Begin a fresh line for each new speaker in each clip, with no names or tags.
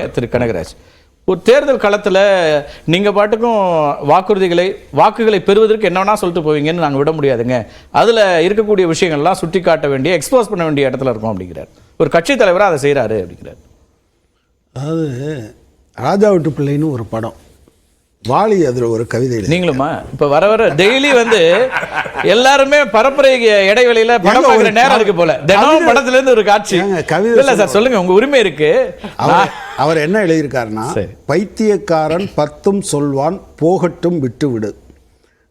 திரு கனகராஜ். ஒரு தேர்தல் களத்தில் நீங்கள் பாட்டுக்கும் வாக்குறுதிகளை வாக்குகளை பெறுவதற்கு என்ன வேணால் சொல்லிட்டு போவீங்கன்னு நாங்கள் விட முடியாதுங்க. அதில் இருக்கக்கூடிய விஷயங்கள்லாம் சுட்டி காட்ட வேண்டிய எக்ஸ்போஸ் பண்ண வேண்டிய இடத்துல இருக்கோம் அப்படிங்கிறார். ஒரு கட்சி தலைவராக அதை செய்கிறாரு அப்படிங்கிறார்.
அதாவது ராஜா விட்டு பிள்ளைன்னு ஒரு படம். வாலி அதில் ஒரு கவிதை
நீங்களுமா? இப்ப வர வர டெய்லி வந்து எல்லாருமே பரப்புரை இடைவெளியில படம் பார்க்குற நேரம் இருக்கு போல. தினம்
கவிதை-
படத்துல இருந்து ஒரு காட்சி.
கவிதை
இல்ல சார் சொல்லுங்க. உங்க உரிமை இருக்கு.
அவர் அவர் என்ன எழுதியிருக்காருன்னா. பைத்தியக்காரன் பத்தும் சொல்வான் போகட்டும் விட்டுவிடு.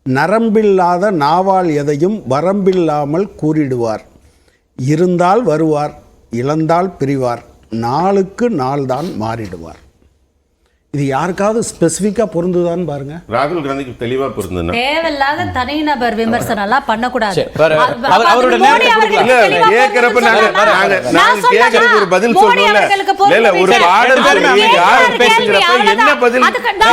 நரம்பில்லாத நாவால் எதையும் வரம்பில்லாமல் கூறிடுவார். இருந்தால் வருவார் இழந்தால் பிரிவார். நாளுக்கு நாள்தான் மாறிடுவார். இது யாருக்காவது ஸ்பெசிஃபிக்காக பொருந்துதான்னு பாருங்க
ராகுல் காந்திக்கு தெளிவா பொருந்ததுன்னா
தேவையில்லாத தனிநபர் விமர்சனம் எல்லாம் பண்ணக்கூடாது
அவரோட
பொருந்தும்
நாங்க- நாங்க- கேட்கறதுக்கு ஒரு பதில்.
அவர்களுக்கு
இல்ல, ஒரு பாடல் சொல்லி
கேள்வி,
யார். என்ன பதில்?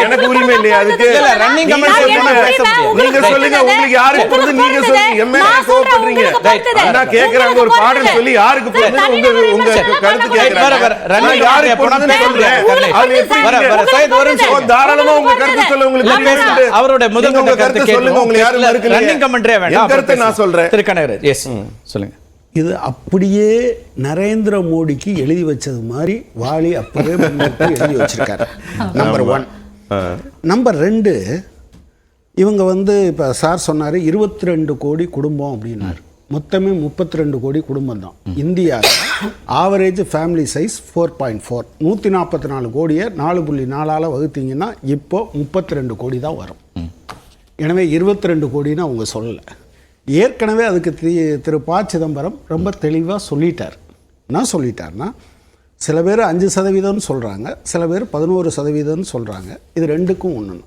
எனக்கு உரிமை இல்லையா அதுக்கு?
பொருந்துது உரிமை,
பேச முடியாது.
நீங்க
உங்களுக்கு
சொல்லுங்க,
பொருந்துது.
உங்களுக்கு யாருக்கு பொருந்துது? நீங்க
பொருந்துது.
சொல்லுங்க.
நான். உங்களுக்கு பொருந்துது.
அண்ணா கேக்குறாங்க, ஒரு பாடல்
பொருந்துது.
சொல்லி யாருக்கு பொருந்துது?
தனிநபர்
உங்க- உங்க கருத்து. கேட்கறாங்க.
running
நான் யாருக்கு
பேச
சொல்றேன். அது எப்படி
சையத், ஒரு நிமிஷம்.
ஓ, தாராளமா உங்க கருத்து சொல்ல உங்களுக்கு
இல்ல,
உரிமை
பேசலாம்.
உண்டு.
அவருடைய முதல்
நீங்க உங்க
கட்ட
கருத்தை
கருத்தை
சொல்லுங்க,
கேட்கணும்.
உங்களுக்கு யாரும்
இல்ல,
மறுக்கலையே.
running commentary வேண்டாம்.
என் கருத்தை
அப்புறம்
நான் சொல்றேன்.
திரு கனகராஜ் எஸ் சொல்லுங்க.
இது அப்படியே நரேந்திர மோடிக்கு எழுதி வச்சது மாதிரி வாலி அப்பவே முன்னோக்கி எழுதி வச்சிருக்காரு. நம்பர் ஒன் நம்பர் ரெண்டு இவங்க வந்து இப்போ சார் சொன்னார் இருபத்தி ரெண்டு கோடி குடும்பம் அப்படின்னாரு. மொத்தமே முப்பத்தி ரெண்டு கோடி குடும்பம் தான் இந்தியாவில் average family size four point four நூற்றி நாற்பத்தி நாலு கோடியை நாலு புள்ளி நாலால் வகுத்தீங்கன்னா இப்போ முப்பத்தி ரெண்டு கோடி தான் வரும். எனவே இருபத்தி ரெண்டு கோடின்னு அவங்க சொல்லலை. ஏற்கனவே அதுக்கு தி- திரு ப. சிதம்பரம் ரொம்ப தெளிவாக சொல்லிட்டார். என்ன சொல்லிட்டார்னா சில பேர் அஞ்சு சதவீதம்னு சொல்கிறாங்க சில பேர் பதினோரு சதவீதம்னு சொல்கிறாங்க இது ரெண்டுக்கும் ஒன்று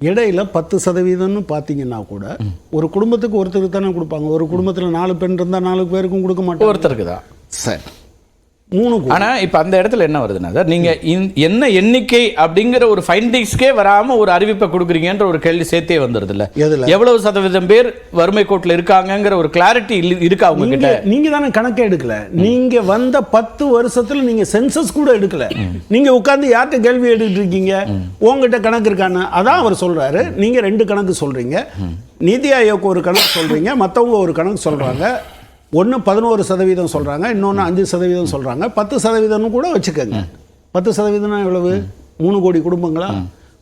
இடையில பத்து சதவீதம்னு பார்த்தீங்கன்னா கூட ஒரு குடும்பத்துக்கு ஒருத்தருக்கு தானே கொடுப்பாங்க. ஒரு குடும்பத்தில் நாலு பெண் இருந்தால் நாலு பேருக்கும் கொடுக்க மாட்டோம்
ஒருத்தருக்கு தான்.
சரி. மூணு கோடி.
ஆனா இப்ப அந்த இடத்துல என்ன வருதுன்னா சார் நீங்க இந்த- என்ன எண்ணிக்கை அப்படிங்கிற ஒரு ஃபைண்டிங்ஸ்க்கே வராம ஒரு அறிவிப்பை கொடுக்குறீங்கன்ற ஒரு கேள்வி சேர்த்தே வந்துருது இல்ல? எவ்வளவு சதவீதம் பேர் வறுமை கோட்டில் இருக்காங்கங்கிற ஒரு கிளாரிட்டி இருக்கா அவங்க கிட்ட
நீங்க தானே கணக்கே எடுக்கல. நீங்க வந்த பத்து வருஷத்துல நீங்க சென்சஸ் கூட எடுக்கல. நீங்க உட்கார்ந்து யார்கிட்ட கேள்வி எடுத்துட்டு இருக்கீங்க? உங்ககிட்ட கணக்கு இருக்கான்னு. அதான் அவர் சொல்றாரு. நீங்க ரெண்டு கணக்கு சொல்றீங்க. நிதி ஆயோக் ஒரு கணக்கு சொல்றீங்க. மத்தவங்க ஒரு கணக்கு சொல்றாங்க. ஒன்று பதினோரு சதவீதம் சொல்றாங்க இன்னொன்று அஞ்சு சதவீதம் சொல்றாங்க. பத்து சதவீதம்னு கூட வச்சுக்கோங்க. பத்து சதவீதம்னா எவ்வளவு? மூணு கோடி குடும்பங்களா?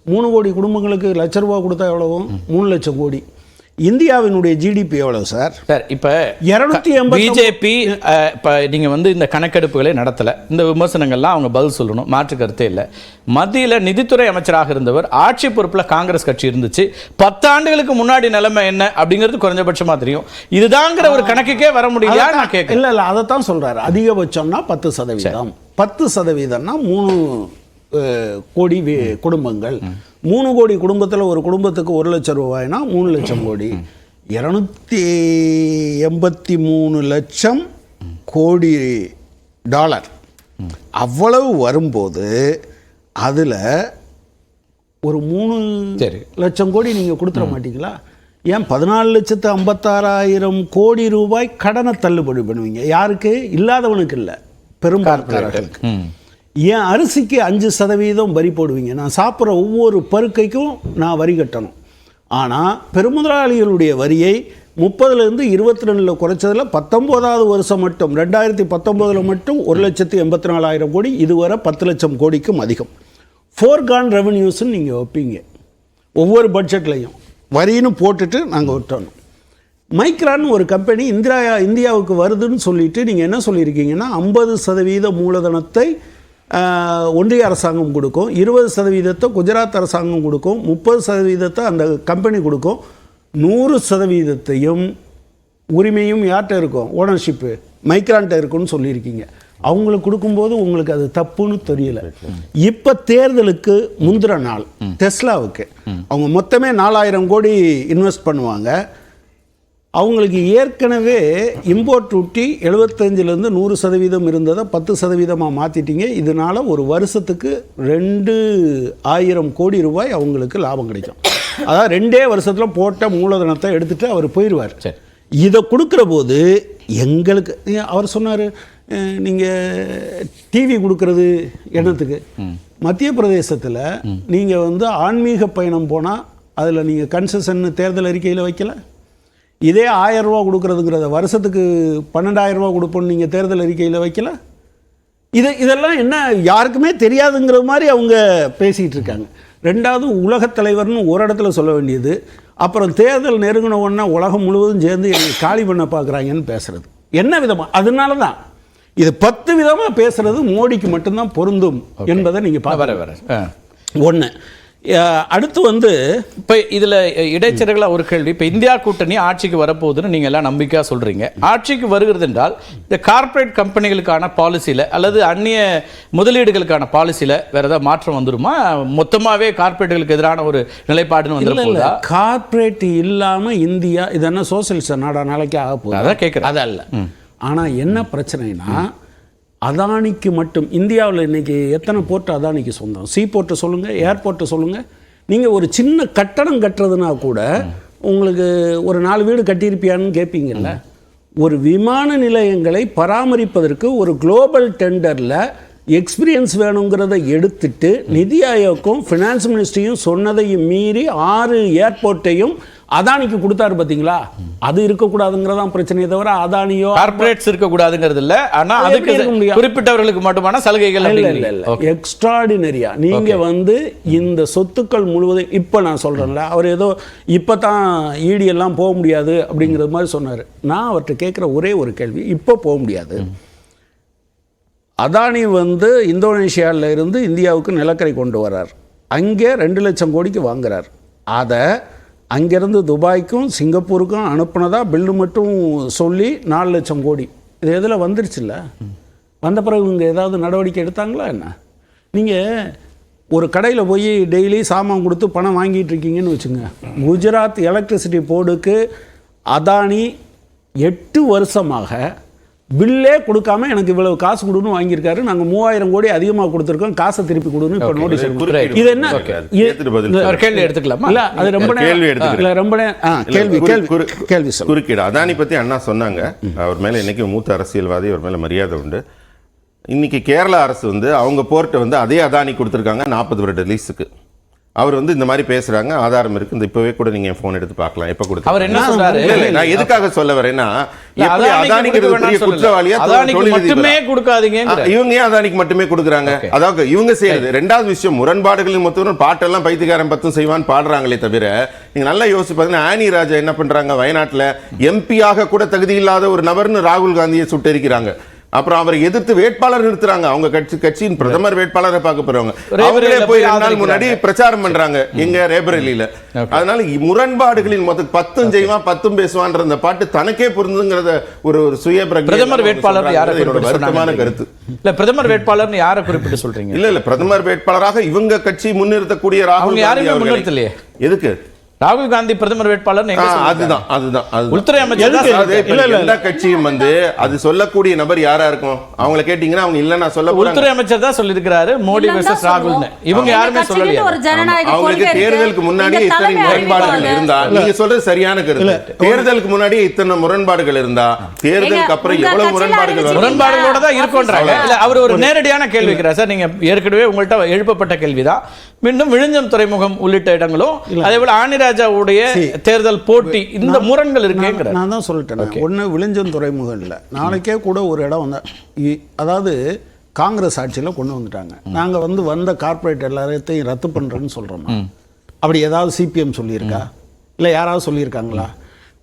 மூணு கோடி குடும்பங்களுக்கு லட்ச ரூபா கொடுத்தா எவ்வளவு? மூணு லட்சம் கோடி. இந்தியாவினுடைய ஜிடிபி எவ்வளவு சார்?
சார் இப்ப
இருநூத்தி எண்பத்தி
பிஜேபி இப்ப நீங்க வந்து இந்த கணக்கெடுப்புகளை நடத்தல. இந்த விமர்சனங்கள்லாம் அவங்க பதில் சொல்லணும் மாற்று கருத்தே இல்லை. மத்தியில நிதித்துறை அமைச்சராக இருந்தவர் ஆட்சி பொறுப்புல காங்கிரஸ் கட்சி இருந்துச்சு. பத்தாண்டுகளுக்கு முன்னாடி நிலைமை என்ன அப்படிங்கிறது குறைஞ்சபட்சமா தெரியும். இதுதாங்கிற ஒரு கணக்குக்கே வர முடியலையா நான் கேட்கிறேன்.
இல்ல இல்ல அதைத்தான் சொல்றாரு. அதிகபட்சம்னா பத்து சதவீதம். பத்து சதவீதம்னா மூணு கோடி குடும்பங்கள். மூணு கோடி குடும்பத்துல ஒரு குடும்பத்துக்கு ஒரு லட்சம் ரூபாய்னா மூணு லட்சம் கோடி. இருநூத்தி எண்பத்தி மூணு லட்சம் கோடி டாலர். அவ்வளவு வரும்போது அதுல ஒரு மூணு
சரி.
லட்சம் கோடி நீங்க கொடுத்துட மாட்டீங்களா? ஏன் பதினாலு லட்சத்து ஐம்பத்தாறாயிரம் கோடி ரூபாய் கடனை தள்ளுபடி பண்ணுவீங்க? யாருக்கு? இல்லாதவனுக்கு இல்லை. பெரும்பான்மையாளர்களுக்கு.
ம்.
ஏன் அரிசிக்கு அஞ்சு சதவீதம் வரி போடுவீங்க. நான் சாப்பிட்ற ஒவ்வொரு பருக்கைக்கும் நான் வரி கட்டணும். ஆனால் பெருமுதலாளிகளுடைய வரியை முப்பதுலேருந்து இருபத்தி ரெண்டில் குறைச்சதில் பத்தொம்போதாவது வருஷம் மட்டும் ரெண்டாயிரத்தி பத்தொம்போதில் மட்டும் ஒரு லட்சத்தி எண்பத்தி நாலாயிரம் கோடி இதுவரை பத்து லட்சம் கோடிக்கும் அதிகம். ஃபோர்கான் ரெவன்யூஸ்ன்னு நீங்கள் வைப்பீங்க. ஒவ்வொரு பட்ஜெட்லையும் வரின்னு போட்டுட்டு நாங்கள் விட்டணும் மைக்ரான் ஒரு கம்பெனி இந்திரா இந்தியாவுக்கு வருதுன்னு சொல்லிட்டு நீங்கள் என்ன சொல்லியிருக்கீங்கன்னா ஐம்பது சதவீத மூலதனத்தை ஒன்றிய அரசாங்கம் கொடுக்கும். இருபது சதவீதத்தை குஜராத் அரசாங்கம் கொடுக்கும். முப்பது சதவீதத்தை அந்த கம்பெனி கொடுக்கும். நூறு சதவீதத்தையும் உரிமையும் யார்கிட்ட இருக்கும்? ஓனர்ஷிப்பு மைக்ரான்ட்ட இருக்குன்னு சொல்லியிருக்கீங்க. அவங்களுக்கு கொடுக்கும்போது உங்களுக்கு அது தப்புன்னு தெரியல. இப்போ தேர்தலுக்கு முந்திர நாள் டெஸ்லாவுக்கு. அவங்க மொத்தமே நாலாயிரம் கோடி இன்வெஸ்ட் பண்ணுவாங்க. அவங்களுக்கு ஏற்கனவே இம்போர்ட் டியூட்டி எழுபத்தஞ்சிலேருந்து நூறு சதவீதம் இருந்ததை பத்து சதவீதமாக மாற்றிட்டீங்க இதனால் ஒரு வருஷத்துக்கு ரெண்டு ஆயிரம் கோடி ரூபாய் அவங்களுக்கு லாபம் கிடைக்கும். அதாவது ரெண்டே வருஷத்தில் போட்ட மூலதனத்தை எடுத்துட்டு அவர் போயிடுவார்
சரி.
இதை கொடுக்குற போது எங்களுக்கு அவர் சொன்னார் நீங்கள் டிவி கொடுக்கறது என்னத்துக்கு? மத்திய பிரதேசத்தில் நீங்கள் வந்து ஆன்மீக பயணம் போனால் அதில் நீங்கள் கன்செஷன் தேர்தல் அறிக்கையில் வைக்கல? இதே ஆயிரம் ரூபா கொடுக்கறதுங்கிறத வருஷத்துக்கு பன்னெண்டாயிரம் ரூபா கொடுப்போம்னு நீங்கள் தேர்தல் அறிக்கையில் வைக்கல? இது இதெல்லாம் என்ன யாருக்குமே தெரியாதுங்கிற மாதிரி அவங்க பேசிகிட்டு இருக்காங்க. ரெண்டாவது உலகத் தலைவர்னு ஒரு இடத்துல சொல்ல வேண்டியது அப்புறம் தேர்தல் நெருங்கின உடனே உலகம் முழுவதும் சேர்ந்து என்னை காலி பண்ண பார்க்குறாங்கன்னு பேசுறது. என்ன விதமாக அதனால தான் இது பத்து விதமாக பேசுறது மோடிக்கு மட்டும்தான் பொருந்தும் என்பதை நீங்கள்
வர
பார்க்க
வர ஆ.
ஒன்று அடுத்து வந்து
இப்ப இதுல இடைச்செருகளா ஒரு கேள்வி. இப்ப இந்தியா கூட்டணி ஆட்சிக்கு வரப்போகுதுன்னு நீங்க எல்லாம் நம்பிக்கையா சொல்றீங்க. ஆட்சிக்கு வருகிறது என்றால் இந்த கார்ப்பரேட் கம்பெனிகளுக்கான பாலிசியில அல்லது அந்நிய முதலீடுகளுக்கான பாலிசியில வேற ஏதாவது மாற்றம் வந்துருமா? மொத்தமாவே கார்ப்பரேட்டுகளுக்கு எதிரான ஒரு நிலைப்பாடுன்னு
இல்ல இல்ல.
போதா
கார்ப்பரேட் இல்லாம இந்தியா இது என்ன சோசியலிச நாடா நாளைக்கு ஆக போகுது.
அதான் கேட்கிறேன்.
அதல்ல. ஆனா என்ன பிரச்சனைனா அதானிக்கு மட்டும் இந்தியாவில் இன்றைக்கி எத்தனை போர்ட் அதானிக்கு சொந்தம்? சீ போர்ட்டை சொல்லுங்கள் ஏர்போர்ட்டை சொல்லுங்கள் நீங்கள் ஒரு சின்ன கட்டடம் கட்டுறதுனா கூட உங்களுக்கு ஒரு நாலு வீடு கட்டியிருப்பியான்னு கேட்பீங்கல்ல ஒரு விமான நிலையங்களை பராமரிப்பதற்கு ஒரு குளோபல் டெண்டரில் எக்ஸ்பீரியன்ஸ் வேணுங்கிறத எடுத்துட்டு நிதி ஆயோக்கும் ஃபினான்ஸ் மினிஸ்ட்ரியும் சொன்னதையும் மீறி ஆறு ஏர்போர்ட்டையும் அதானிக்கு கொடுத்தாரு பார்த்தீங்களா அது இருக்கக்கூடாதுங்கிறதான் பிரச்சனையே தவிர அதானியோ
கார்ப்பரேட்ஸ் இருக்க கூடாதுங்கிறது இல்ல. ஆனா
அது
அதுக்கு? குறிப்பிட்டவர்களுக்கு மட்டுமான சலுகைகள்
இல்ல இல்ல. இல்ல. எக்ஸ்ட்ராடினரியா நீங்க வந்து இந்த சொத்துக்கள் முழுவதும் இப்ப நான் சொல்றேன்ல அவர் ஏதோ இப்ப தான் ஈடி எல்லாம் போக முடியாது அப்படிங்கிறது மாதிரி சொன்னாரு. நான் அவர்கிட்ட கேட்குற ஒரே ஒரு கேள்வி இப்போ போக முடியாது. அதானி வந்து இந்தோனேஷியாவில் இருந்து இந்தியாவுக்கு நிலக்கரி கொண்டு வரார் அங்கே ரெண்டு லட்சம் கோடிக்கு வாங்குறார். அதை அங்கேருந்து துபாய்க்கும் சிங்கப்பூருக்கும் அனுப்புனதா பில்லு மட்டும் சொல்லி நாலு லட்சம் கோடி. இது எதில் வந்துருச்சுல்ல வந்த பிறகு இங்கே ஏதாவது நடவடிக்கை எடுத்தாங்களா என்ன? நீங்கள் ஒரு கடையில் போய் டெய்லி சாமான் கொடுத்து பணம் வாங்கிட்டு இருக்கீங்கன்னு வச்சுங்க. குஜராத் எலக்ட்ரிசிட்டி போர்டுக்கு அதானி எட்டு வருஷமாக பில்லே கொடுக்காம எனக்கு இவ்வளவு காசு கொடுன்னு வாங்கியிருக்காரு. நாங்கள் மூவாயிரம் கோடி அதிகமாக கொடுத்துருக்கோம். காசை திருப்பி கொடுன்னு இப்போ நோட்டீஸ்
குறுக்கீடு
இது என்ன?
கேள்வி எடுத்துக்கலாமா?
இல்ல அது ரொம்ப
கேள்வி எடுத்துக்கிறேன்.
இல்ல ரொம்ப கேள்வி கேள்வி கேள்வி
குறுக்கீடு. அதானி பத்தி அண்ணா சொன்னாங்க. அவர் மேல இன்னைக்கு மூத்த அரசியல்வாதி அவர் மேல மரியாதை உண்டு. இன்னைக்கு கேரளா அரசு வந்து அவங்க போர்ட்டை வந்து அதே அதானி கொடுத்துருக்காங்க நாற்பது வருட லீஸுக்கு அவர் வந்து இந்த மாதிரி பேசுறாங்க ஆதாரம் இருக்கு. இந்த இப்பவே கூட நீங்க போன் எடுத்து பார்க்கலாம். எப்ப கொடுத்து
அவர் என்ன சொல்றாரு?
நான் எதுக்காக சொல்ல வரேன்னா எப்படி
அதானிக்கு
பெரிய. குற்றவாளியா?
மட்டுமே கொடுக்காதீங்கிற
ஆ, இவங்க ஏன் அதானிக்கு மட்டுமே கொடுக்குறாங்க? அதாவது இவங்க செய்யறது ரெண்டாவது விஷயம் முரண்பாடுகளின் மொத்தம் பாட்டெல்லாம் பைத்தியக்காரன் பத்தும் செய்வான்னு பாடுறாங்களே தவிர நீங்க நல்லா யோசிச்சு பாத்தீங்கன்னா ஆனி ராஜா என்ன பண்றாங்க? வயநாட்டுல எம்பியாக கூட தகுதி இல்லாத ஒரு நபர்னு ராகுல் காந்தியை சுட்டெரிக்கிறாங்க. அப்புறம் அவரை எதிர்த்து வேட்பாளர் நிறுத்துறாங்க. அவங்க கட்சி கட்சியின் பிரதமர் வேட்பாளரை பார்க்க போறவங்க. அவங்களே
போய்
ரெண்டு நாள். முன்னாடி பிரச்சாரம் பண்றாங்க எங்க ரேபரேலியில. அதனால முரண்பாடுகளின் மொத்தம் பத்தும் செய்வான் பத்தும் பேசுவான்ற அந்த பாட்டு தனக்கே பொருந்துங்கிறத ஒரு ஒரு சுய
பிரதமர் வேட்பாளர்
என்னோட வருத்தமான கருத்து.
இல்ல பிரதமர் வேட்பாளர்னு யாரை குறிப்பிட்டு சொல்றீங்க?
இல்ல இல்ல பிரதமர் வேட்பாளராக இவங்க கட்சி முன்னிறுத்தக்கூடிய ராகுல்
யாரையுமே முன்னிறுத்தலையே.
எதுக்கு?
ராகுல் காந்தி பிரதமர் வேட்பாளர்
அதுதான் அதுதான் அதுதான்.
உள்துறை அமைச்சர்
எந்த கட்சியும் வந்து அது சொல்லக்கூடிய நபர் யாரா இருக்கும்? அவங்கள கேட்டீங்கன்னா அவங்க இல்ல நான் சொல்ல
உள்துறை அமைச்சர் தான் சொல்லியிருக்கிறாரு மோடி வெர்சஸ் ராகுல்னு. இவங்க யாருமே சொல்லலையா?
அவங்களுக்கு. தேர்தலுக்கு முன்னாடியே
எங்க
இத்தனை முரண்பாடுகள். இருந்தா நீங்க சொல்றது சரியான கருத்து. தேர்தலுக்கு முன்னாடியே இத்தனை முரண்பாடுகள் இருந்தா தேர்தலுக்கு அப்புறம் எவ்வளவு முரண்பாடுகள்.
முரண்பாடுகளோட தான் இருக்கோன்றாங்க
ஆஃபீஸ்ல.
இல்ல அவர் ஒரு நேரடியான கேள்வி வைக்கிறார். சார் நீங்க ஏற்கனவே உங்கள்கிட்ட எழுப்பப்பட்ட கேள்விதான். மீண்டும் விழுஞ்சம் துறைமுகம் உள்ளிட்ட இடங்களும் அதே போல ஆணிராஜாவுடைய தேர்தல் போட்டி இந்த முரண்கள் இருக்குங்கிற
நான் தான் சொல்லிட்டேன் ஒன்று விழிஞ்சம் துறைமுகம் இல்லை. நாளைக்கே கூட ஒரு இடம் வந்து இ- அதாவது காங்கிரஸ் ஆட்சியில் கொண்டு வந்துட்டாங்க. நாங்கள் வந்து வந்த கார்ப்பரேட் எல்லாத்தையும் ரத்து பண்ணுறேன்னு சொல்கிறோம் அப்படி ஏதாவது சிபிஎம் சொல்லியிருக்கா? இல்லை யாராவது சொல்லியிருக்காங்களா?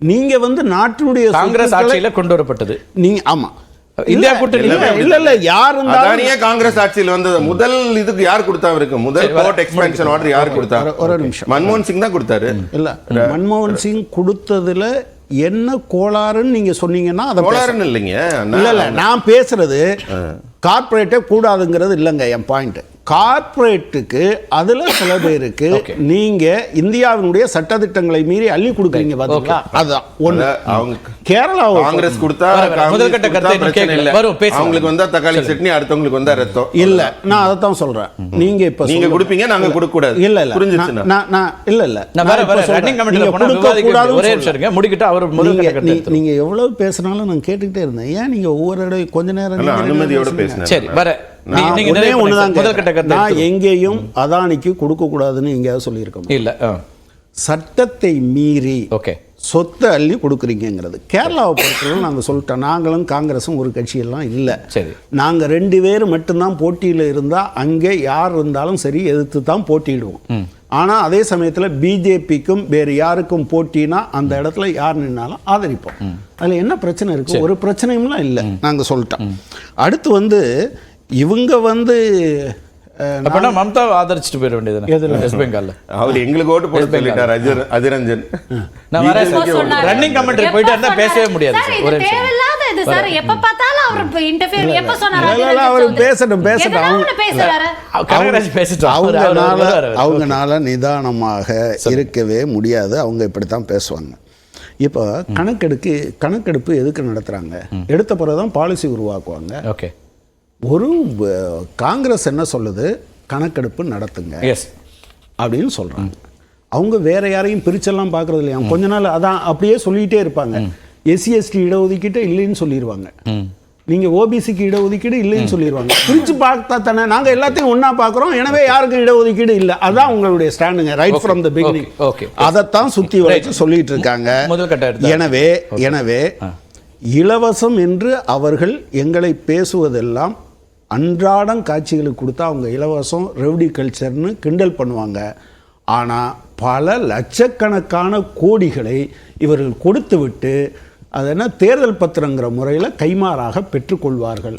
நீங்கள் வந்து நாட்டினுடைய
காங்கிரஸ் ஆட்சியில கொண்டு வரப்பட்டது.
நீங்க ஆமா.
இந்தியா கூட்டணி
இல்ல, இல்ல யார் இருந்தாலும்
காங்கிரஸ் ஆட்சியில் வந்தது. முதல் இதுக்கு யார் கொடுத்தா அவருக்கு? முதல் போர்ட் எக்ஸ்பென்ஷன் ஆர்டர் யார் கொடுத்தா?
ஒரு- நிமிஷம்.
மன்மோகன் சிங் தான் கொடுத்தாரு.
இல்ல மன்மோகன் சிங் கொடுத்ததுல என்ன கோளாறுன்னு நீங்க சொன்னீங்கன்னா அதை
கோளாறுன்னு இல்லைங்க.
இல்ல இல்ல நான் பேசுறது கார்ப்பரேட்டே கூடாதுங்கிறது இல்லைங்க என் பாயிண்ட் கார்ப்பரேட்டுக்கு அதுல சில பேருக்கு. நீங்க இந்தியாவினுடைய சட்டதிட்டங்களை மீறி அள்ளி கொடுக்குறீங்க பாத்தீங்களா? அதுதான்
அத அவங்க
கேரளாவை
காங்கிரஸ் கொடுத்தா
வர, வர. முதல் கட்ட
காங்கிரஸ் கொடுத்தா
கருத்தை வரும்.
அவங்களுக்கு வந்தா தக்காளி சட்னி அடுத்தவங்களுக்கு வந்தா ரத்தம்.
இல்ல நான் அதை தான் சொல்றேன் நீங்க இப்ப
நீங்க
சொல்லுங்க.
கொடுப்பீங்க, நாங்க
இல்ல.
கொடுக்க கூடாது.
இல்ல இல்ல.
புரிஞ்சுச்சுன்னா?
நான் நான் இல்ல இல்ல.
நான். ரன்னிங் விவாதிக்க
கூடாதுன்னு
ஒரே. நிமிஷம் இருங்க. முடிக்கிட்டு அவர் முதல்
நீங்க எவ்வளவு பேசினாலும் நான் கேட்டுக்கிட்டே இருந்தேன். ஏன் நீங்க ஒவ்வொரு இடம் கொஞ்ச நேரம்
அனுமதியோட
பேசுங்க?
பேசினேன்.
சரி வர.
நான்
நீங்க.
எங்கேயும் அதானிக்கு கொடுக்க கூடாதுன்னு எங்கேயாவது சொல்லியிருக்கோம்?
இல்ல.
சட்டத்தை மீறி
ஓகே.
சொத்தை அள்ளி கொடுக்குறீங்கிறது கேரளாவை பொறுத்தவரை நாங்கள் சொல்லிட்டோம். நாங்களும் காங்கிரஸும் ஒரு கட்சியெல்லாம் இல்லை.
சரி.
நாங்கள் ரெண்டு பேர் மட்டும்தான் போட்டியில் இருந்தால் அங்கே யார் இருந்தாலும் சரி எதிர்த்து தான் போட்டியிடுவோம் ஆனால் அதே சமயத்தில் பிஜேபிக்கும் வேறு யாருக்கும் போட்டினா அந்த இடத்துல யார் நின்னாலும் ஆதரிப்போம். அதில் என்ன பிரச்சனை இருக்கு? ஒரு பிரச்சனையும்லாம் இல்லை. நாங்கள் சொல்லிட்டோம். அடுத்து வந்து இவங்க வந்து
அப்பனா மம்தாவை ஆதரிச்சுட்டு போயிட வேண்டியது? வெஸ்ட் பெங்கால்ல
அவர் எங்களுக்கு ஓட்டு போட சொல்லிட்டார் அஜர் அதிரஞ்சன்.
நான் வரேன்? ரன்னிங் கமெண்ட்ரி போயிட்டு இருந்தா? பேசவே முடியாது ஒரே
அவங்கனால நிதானமாக இருக்கவே முடியாது. அவங்க இப்படி தான் பேசுவாங்க. இப்போ கணக்கெடுக்கு கணக்கெடுப்பு எதுக்கு நடத்துகிறாங்க எடுத்த பிறகு தான் பாலிசி உருவாக்குவாங்க.
ஓகே
ஒரு காங்கிரஸ் என்ன சொல்லுது? கணக்கெடுப்பு நடத்துங்க.
எஸ்
அப்படின்னு சொல்கிறாங்க அவங்க வேற யாரையும் பிரிச்செல்லாம் பார்க்கறது இல்லையா கொஞ்ச நாள் அதான் அப்படியே சொல்லிகிட்டே இருப்பாங்க. எஸ்சி எஸ்டி இடஒதுக்கீட்டை இல்லைன்னு சொல்லிடுவாங்க நீங்க ஓபிசிக்கு இடஒதுக்கீடு இல்லைன்னு சொல்லிடுவாங்க பிரிச்சு பார்த்தா தானே நாங்க எல்லாத்தையும் ஒண்ணா பார்க்குறோம். எனவே யாருக்கும் இடஒதுக்கீடு இல்லை. அதான் உங்களுடைய ஸ்டாண்டுங்க right from the beginning
okay.
அதைத்தான் சுத்தி வளைச்சு சொல்லிட்டு இருக்காங்க.
முதல் கட்ட எடுத்தா.
எனவே எனவே இலவசம் என்று அவர்கள் எங்களை பேசுவதெல்லாம் அன்றாடம் காட்சிகளுக்கு கொடுத்தா அவங்க இலவசம் ரெவடி கல்ச்சர்னு கிண்டல் பண்ணுவாங்க. ஆனால் பல லட்சக்கணக்கான கோடிகளை இவர்கள் கொடுத்து விட்டு அது என்ன தேர்தல் பத்திரங்கிற முறையில் கைமாறாக பெற்றுக்கொள்வார்கள்.